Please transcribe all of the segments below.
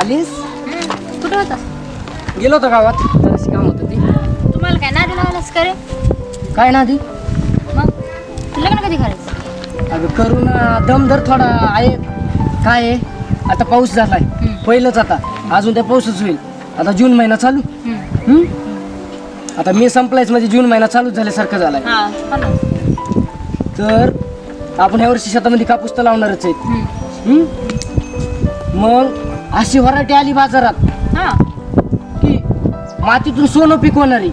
आलीस? कुठं होता? गेलो होतो गावात. जराशी काम होतं ती तुम्हाला काय नादी लावलंस का रे? काय ना ती मग लग्न कधी करायचं? अगं करून अं, दमदर थोडा. आहे. काय आहे? आता पाऊस झालाय. हम्म. पहिलंच आता. अजून त्या पाऊसच होईल. आता जून महिना चालू. हम्म. हम्म? आता मे संपलायच म्हणजे जून महिना चालूच झाल्यासारखं झालाय. हा हो ना. तर आपण यावर्षी शेतामध्ये कापूस तर लावणारच हम्म. हम्म? मग? अशी व्हरायटी आली बाजारात. हा. की मातीतून सोनं पिकवणारी.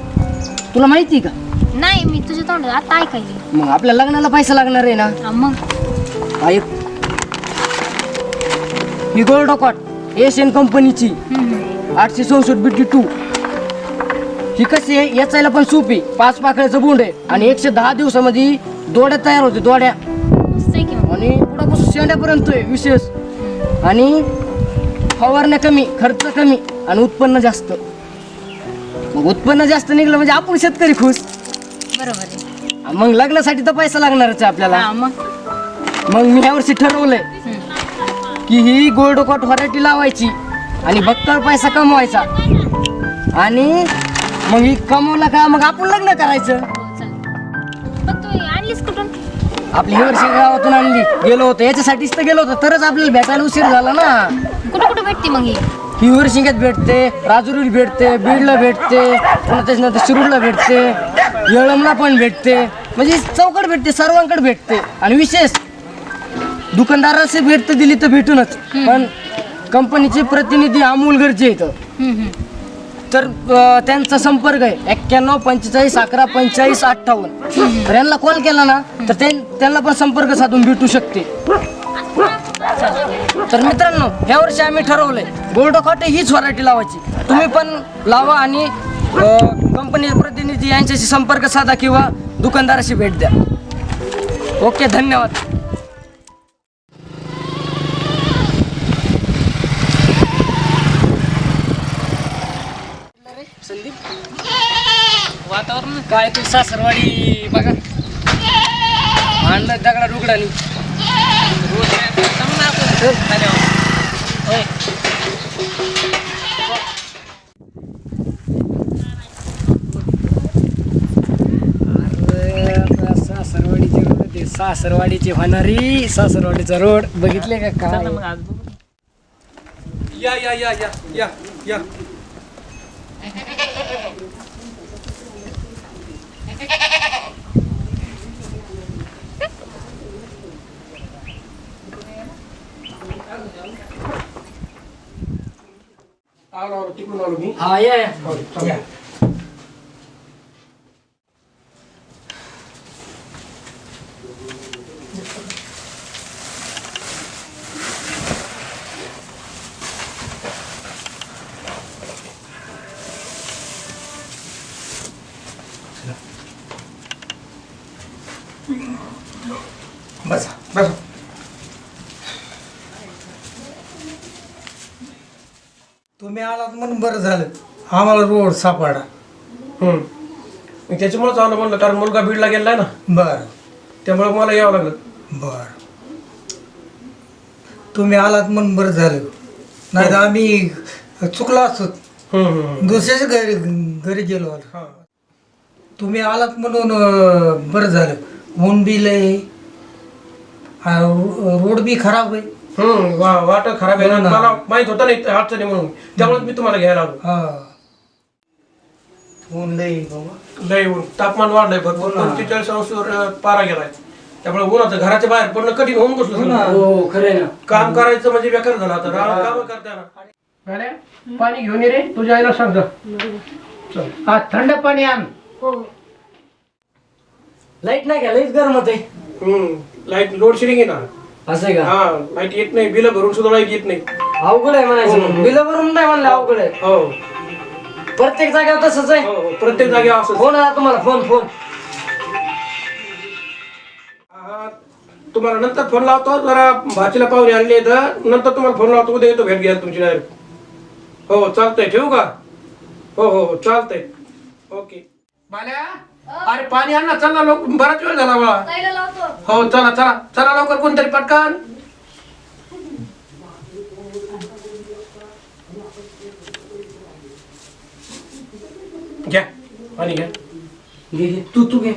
तुला माहिती का? नाही मी तुझ्या तोंडात आता ऐकायली. मग आपल्या लग्नाला पैसा लागणार आहे ना? मग? ऐक ही गोल्ड डॉकॉट एशियन कंपनीची. आठशे चौसष्ट बिटी टू. ही कशी आहे? याचायला पण सूप पाच पाकळ्याचं बोंड आहे. आणि एकशे दहा दिवसामध्ये दोड्या तयार होते दोड्या. मस्त आहे की मग? आणि पुढापासून शेंड्यापर्यंत आहे विशेष. आणि फवारण्या कमी खर्च कमी आणि उत्पन्न जास्त. मग उत्पन्न जास्त निघलं म्हणजे आपण शेतकरी खुश. बरोबर आहे. मग लग्नासाठी तर पैसा लागणारच आहे आपल्याला. हा मग? मग मी यावर्षी ठरवलंय. की ही गोल्ड कॉट व्हरायटी लावायची आणि भक्कळ पैसा कमवायचा. आणि मग ही कमवला का मग आपण लग्न करायचं. हो चल पण तू आणलीस कुठून? आपली ही वर्षी गावातून आणली. गेलो होतो याच्यासाठीच तर गेलो होतो. तरच आपल्याला भेटायला उशीर झाला ना. कुठं कुठं भेटते मग ही? ही भेटते राजुरीला भेटते बीडला भेटते पुन्हा त्याच्यानंतर शिरूरला भेटते येळमला पण भेटते. म्हणजे चौकड भेटते सर्वांकडे भेटते. आणि विशेष दुकानदाराचे भेट तर दिली तर भेटूनच. पण कंपनीचे प्रतिनिधी अमूल गरजे इथं. तर अं, त्यांचा संपर्क आहे. एक्क्याण्णव पंचेचाळीस अकरा पंचेचाळीस अठ्ठावन्न. तर यांना कॉल केला ना तर त्यां- त्यांना पण संपर्क साधून भेटू शकते. तर मित्रांनो ह्या वर्षी आम्ही ठरवलंय गोल्ड कॉटे हीच व्हरायटी लावायची. तुम्ही पण लावा आणि कंपनीचे प्रतिनिधी यांच्याशी संपर्क साधा किंवा दुकानदाराशी भेट द्या. ओके धन्यवाद. संदीप वातावरण काय तू सासरवाडी बघा. आणलं दगडा डुगडानी सासरवाडीचे रोड ते सासरवाडीची होणारी सासरवाडीचा रोड बघितले का काय? या या या या या या. आलो आलो तिकडून आलो मी हा या या. या. बसा बसा तुम्ही आलात म्हणून बरं झालं. आम्हाला रोड सापडा. हम्म. मग त्याच्यामुळेच आलो म्हणलं कारण मुलगा बीडला गेलाय ना. बर. त्यामुळे मला यावं लागलं. बर. तुम्ही आलात म्हणून बरं झालं. नाही तर आम्ही चुकलो असतो. हम्म, हम्म, दुसऱ्याच घरी घरी गेलो हा. तुम्ही आलात म्हणून अं, बरं झालं. ऊन बी लय. आ, रो- रोड बी खराब आहे. हम्म वा- वाट खराब आहे ना. हो ना. मला माहीत होतं नाही अडचणी म्हणून. त्यामुळे मी तुम्हाला घ्यायला आलो. हा. ऊन लय बाबा. लय ऊन. तापमान वाढलंय भरपूर. हो ना. पंचेचाळीस अंशावर अं, पारा गेलाय. त्यामुळे उन्हाचं घराच्या बाहेर पडणं कठीण होऊन बसलं हो ना. सगळं. हो खरंय ना. काम करायचं म्हणजे बेकार झालं आता. कामं करताना पाणी घेऊन ये रे. तुझ्या आईला सांग हा थंड पाणी आण. लाइट नाही का लईच गरम होते हम्म लाइट लोड शेडिंग आहे ना. असं आहे का? हा लाइट येत नाही बिल भरून सुद्धा लाइट येत नाही. अवघड आहे म्हणायचं मग. बिलं भरून नाही म्हणलं अवघड आहे. हो. प्रत्येक जागेवर तसंच आहे. हो हो. प्रत्येक जागी असं फोन आला तुम्हाला फोन फोन. हा, तुम्हाला नंतर फोन लावतो जरा भाचीला पाहुणे आणले तर नंतर तुम्हाला फोन लावतो उद्या येतो भेट घ्यायला तुमची डायरेक्ट हो चालतंय. ठेवू का? हो हो हो चालतंय. ओके. बाल्या? अरे पाणी आण ना चला लोक बराच वेळ झाला बाळा. हो चला चला. चला लवकर कोणतरी पटकन. घ्या पाणी घ्या. घे घे. तू तू घे.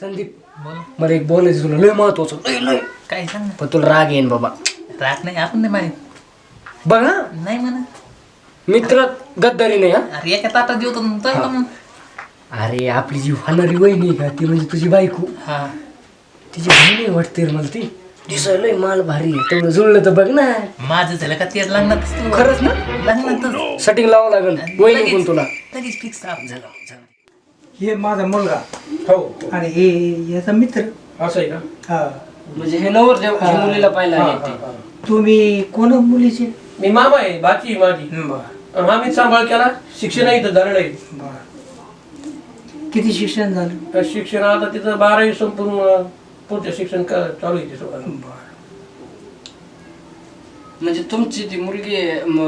संदीप मला एक बोलायचं तुला लय महत्वाचं लय लय. काय सांग पण तुला राग येईन बाबा. ना राग नाही आपण नाही माहीत बघ हा. नाही म्हणा मित्र गद्दारी नाही हा. अरे एका ताटात देऊ तर तर का मग? अरे आपली जी होणारी वहिनी आहे का ती म्हणजे तुझी बायको? हा. तिची बहिणी वाटते रे मला ती. दिसायला लय माल भारी आहे. तेवढं जुळलं तर बघ ना. माझं झालं का तू? खरंच ना? लग्नातच. सेटिंग लावावं लागेल. वहिनी कोण तुला. लगेच फिक्स झालं. हे माझा मुलगा. हो. आणि हे याचा मित्र. असं आहे का? हा. म्हणजे हे नवर जे जे मुलीला पाहिलं हा, आहे हा, ते. हा. तुम्ही कोण मुलीचे? मी मामा आहे बाची आहे माझी. बर. हा सांभाळ केला शिक्षण इथं झालं नाही बर. किती शिक्षण झालं? तर शिक्षण आता तिथं बारावी संपूर्ण अं, पुढचं शिक्षण क- चालू आहे तिथं. बर. म्हणजे तुमची ती मुलगी आहे, म,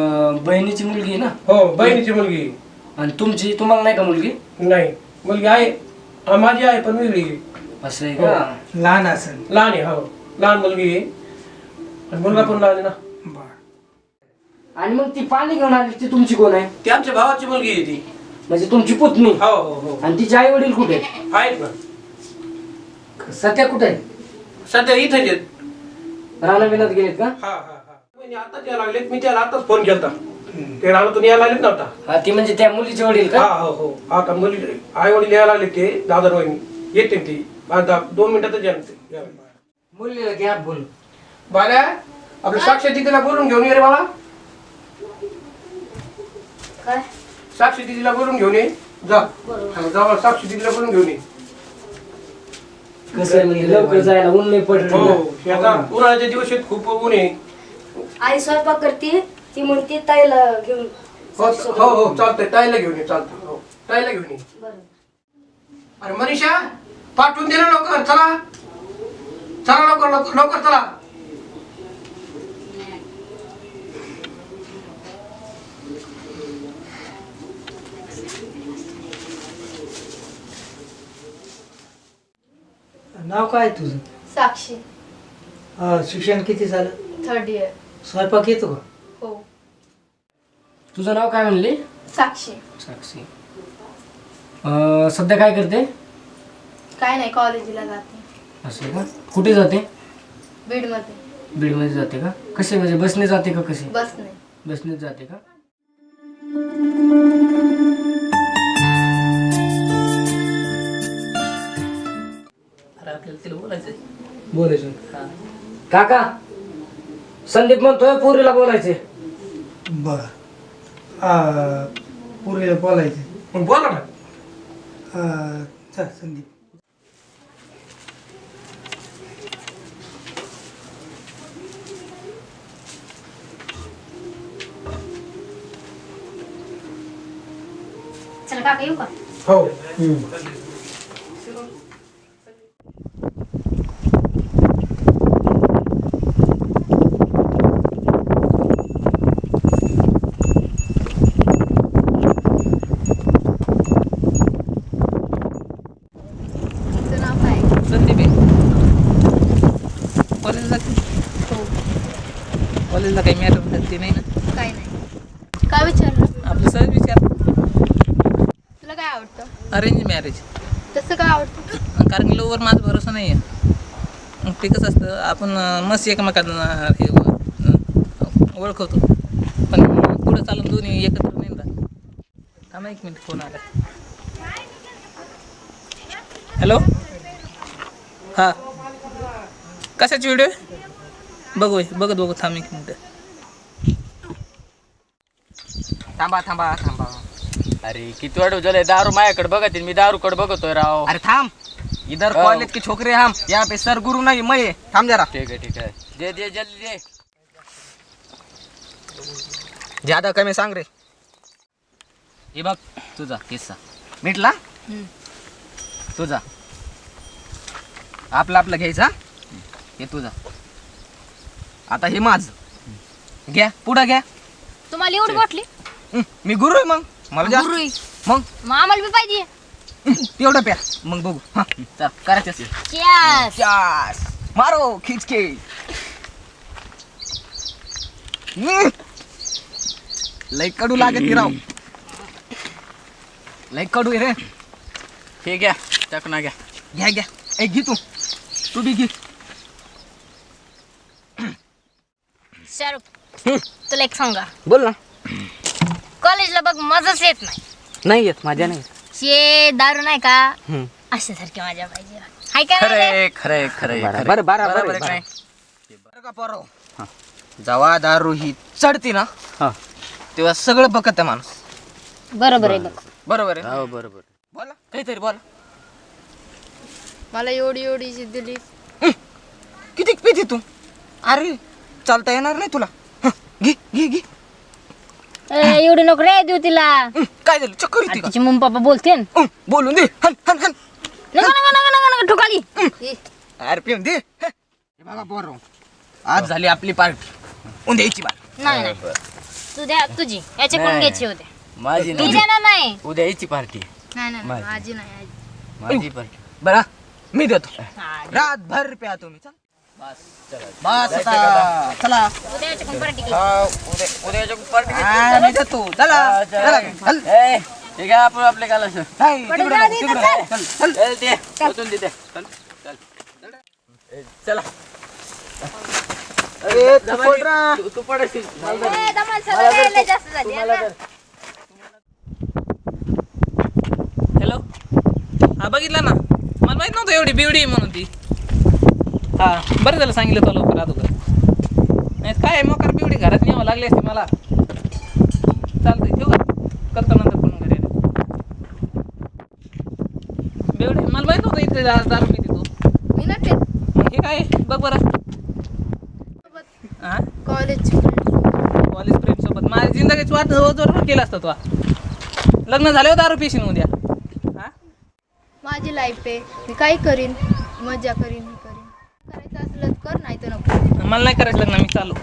बहिणीची मुलगी आहे ना? हो बहिणीची मुलगी आणि तुमची तुम्हाला नाही का मुलगी? नाही. मुलगी आहे हा, माझी आहे पण वेगळी आहे. असं आहे का? लहान असेल. लहान आहे हो. लहान मुलगी आहे. आणि मुलगा पण लहान आहे ना. बर. आणि मग ती पाणी घेऊन आली ती तुमची कोण आहे? ती आमच्या भावाची मुलगी आहे ती. म्हणजे तुमची पुतणी. हो हो हो. आणि तिचे आई वडील कुठे? आहेत ना. सध्या कुठे आहे सध्या इथेच आहेत. राणा बिनात गेलेत का? हा हा हा. म्हणजे आताच यायला लागलेत मी त्याला आताच फोन केलता. ते राणातून यायला लागलेत नव्हता हा ती म्हणजे त्या मुलीचे वडील हा का? हो हो आता मुली आई वडील यायला लागले ते दादर वहिनी. येते ती. आता दोन मिनिटातच येणार ते. मुलीला घ्या बोल. बाल्या आपल्या साक्षी दिदीला बोलून घेऊन ये रे बाळा. काय? साक्षी दिदीला बोलून घेऊन ये. जा. हा, जा बाळा, साक्षी दिदीला बोलून घेऊन ये. कसं आहे म्हणजे लवकर जायला? ऊन नाही पडत हो हे आता उन्हाळ्याचे दिवस आहेत खूप ऊन आहे. आई स्वयंपाक करते? ती म्हणते ताईला घेऊन हो हो हो चालतंय. ताईला घेऊन ये चालतंय. हो ताईला घेऊन ये. बरं. अरे मनीषा पाठवून दे ना लवकर चला. चला लवकर लवकर लवकर चला. नाव काय तुझं? साक्षी. शिक्षण किती झालं? थर्ड इयर स्वयंपाक येतो का? तुझं नाव काय म्हणले? साक्षी. साक्षी. अं, सध्या काय करते? काय नाही कॉलेजला जाते. असं का? कुठे जाते? बीडमध्ये. बीडमध्ये जाते का? कसे म्हणजे बसने जाते का कसे बस नाही बसनेच जाते का? अरे आपल्याला तिला बोलायचंय. बोलायचं. हा. काका संदीप म्हणतोय पोरीला बोलायचे बर. पुरीला बोलायचं. मग बोला ना. आ, चल संदीप. चला काका येऊ का? हो तुझं नाव काय संदीप कॉलेजला हो. कॉलेजला काही मॅटर ते नाही ना. काय नाही. काय विचारलं? आपलं सहज विचार. तुला काय आवडतं? अरेंज मॅरेज तसं काय आवडतं? कारण की लोवर माझा भरोसा नाही आहे मग ते कसं असतं आपण अं, मस्त एकमेकांना हे अं, ओळखवतो पण पुढं चालून दोन्ही एकत्र नाही ना थांबा एक मिनिट फोन आला. हॅलो हां. कशाची व्हिडिओ बघू बघत बघू थांब एक मिनिट. थांबा थांबा थांबा. अरे किती वाट झाले दारू माझ्याकडे बघत मी दारूकडे बघतोय राव. अरे थाम इधर. कॉलेज के छोकरे हम यहाँ पे सर गुरु नहीं मैं है। थाम जरा. ठीक आहे ठीक आहे. दे दे जल्दी दे. ज्यादा कमी सांग रे. हे बघ तुझा किस्सा. मिटला? तुझा. आपलं आपलं घ्यायचा हे तुझा. आता हे माझ. घ्या पुढं घ्या. तुम्हाला एवढी वाटली हं, मी गुरु आहे मग. मला जास्त गुरुई मग? मग आम्हाला बी पाहिजे. तेवढं प्या. मग बघू. हा चल करायचं Cheers. चास. मारो खिच हम्म. लय कडू लागत की राव. लय कडू आहे रे. हे घ्या चकना घ्या. घ्या घ्या. ए घे तू. तू बी घे. शाहरुख तुला एक सांगा. बोल ना. कॉलेजला बघ मजाच येत नाही. नाही येत माझ्या नाही शे दारू नाही का? हम्म. अशासारखी माझ्या पाहिजे. हाय का नाही रे? खरंय खरंय खरंय. बरं बरं बरोबर बरं आहे बरं. काय बरं का पोरो? जेव्हा दारू ही चढती ना हा. तेव्हा सगळं बघत आहे माणूस. बरोबर आहे बघ. बरोबर आहे? हो बरोबर बोला. काहीतरी बोला. मला एवढी एवढी दिली. किती पिती तू? अरे चालता येणार नाही तुला? हं, घे घे घे. ए, एवढी नको रे देऊ तिला. हं, काय झालं? चक्कर येते का तिची मम्मी पप्पा बोलते हं, बोलून दे. हन हन हन नका नका नका नका नका ठोकाली अरे पिऊन दे. हं. हे बघा पोरो. आज झाली आपली पार्टी उद्याची बार. नाही नाही. तू द्या तुझी. नाही. घ्यायची होते? माझी मी नाही. देणार नाही. उद्या यायची पार्टी नाही नाही माझी. आजी नाही आजी. माझी पार्टी बरा मी देतो. हा, रातभर प्या तुम्ही. चल. बस चला. बस आता. चला. उद्या याच्याकडून पार्टी घे. हा, मी देतो चला. चला. चल. ए ठीक आहे आपण आपले काल असं तिकडं तिकडं. चल. चल चल. ते उचलून देते. चल चल. ए, चला. अरे तू. तू- तू पडशील ए, सगळं जास्त झाली. हॅलो हा बघितलं ना? मला माहीत नव्हतं एवढी बिवडी आहे म्हणून ती. हा बरं झालं सांगितलं तो लवकर अगोदर. नाही काय आहे, मोकार बिवडी घरात न्यावं लागली असते मला. चालतंय ठेवू करतो नंतर फोन घरी बिवडी मला माहीत नव्हतं इथे दारू दारू पिते तू. मी ना मग हे काय? बघ बरं. हा कॉलेज कॉलेज फ्रेंड सोबत. माझ्या जिंदगीच वाट जोर केला असता तू. लग्न झाल्यावर दारू पिशीन उद्या. हा? माझी लाईफ आहे. मी काय करीन मजा करीन हे करीन करायचं असलं तर कर नाही तर नको. मला नाही करायचं लग्न मी चालू.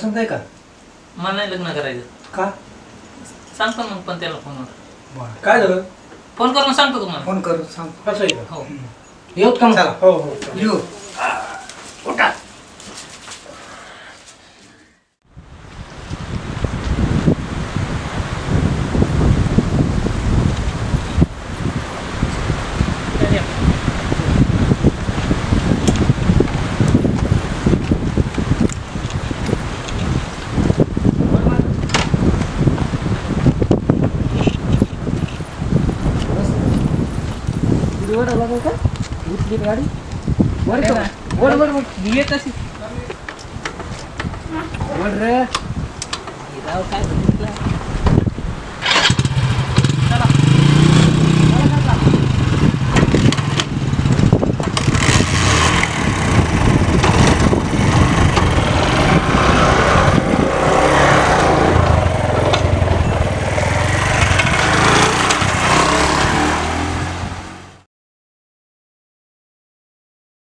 पसंत आहे का? मला नाही लग्न करायचं. का? सांगतो मग पण त्याला फोनवर बरं. काय झालं? फोन करून सांगतो तुम्हाला. फोन कर सांग असं आहे का? हो. येऊत का मग? चला. हो हो येऊ वर आला का का? उतली गाडी वर का? वर वर वर येत अशी वर रे काय बघितलं?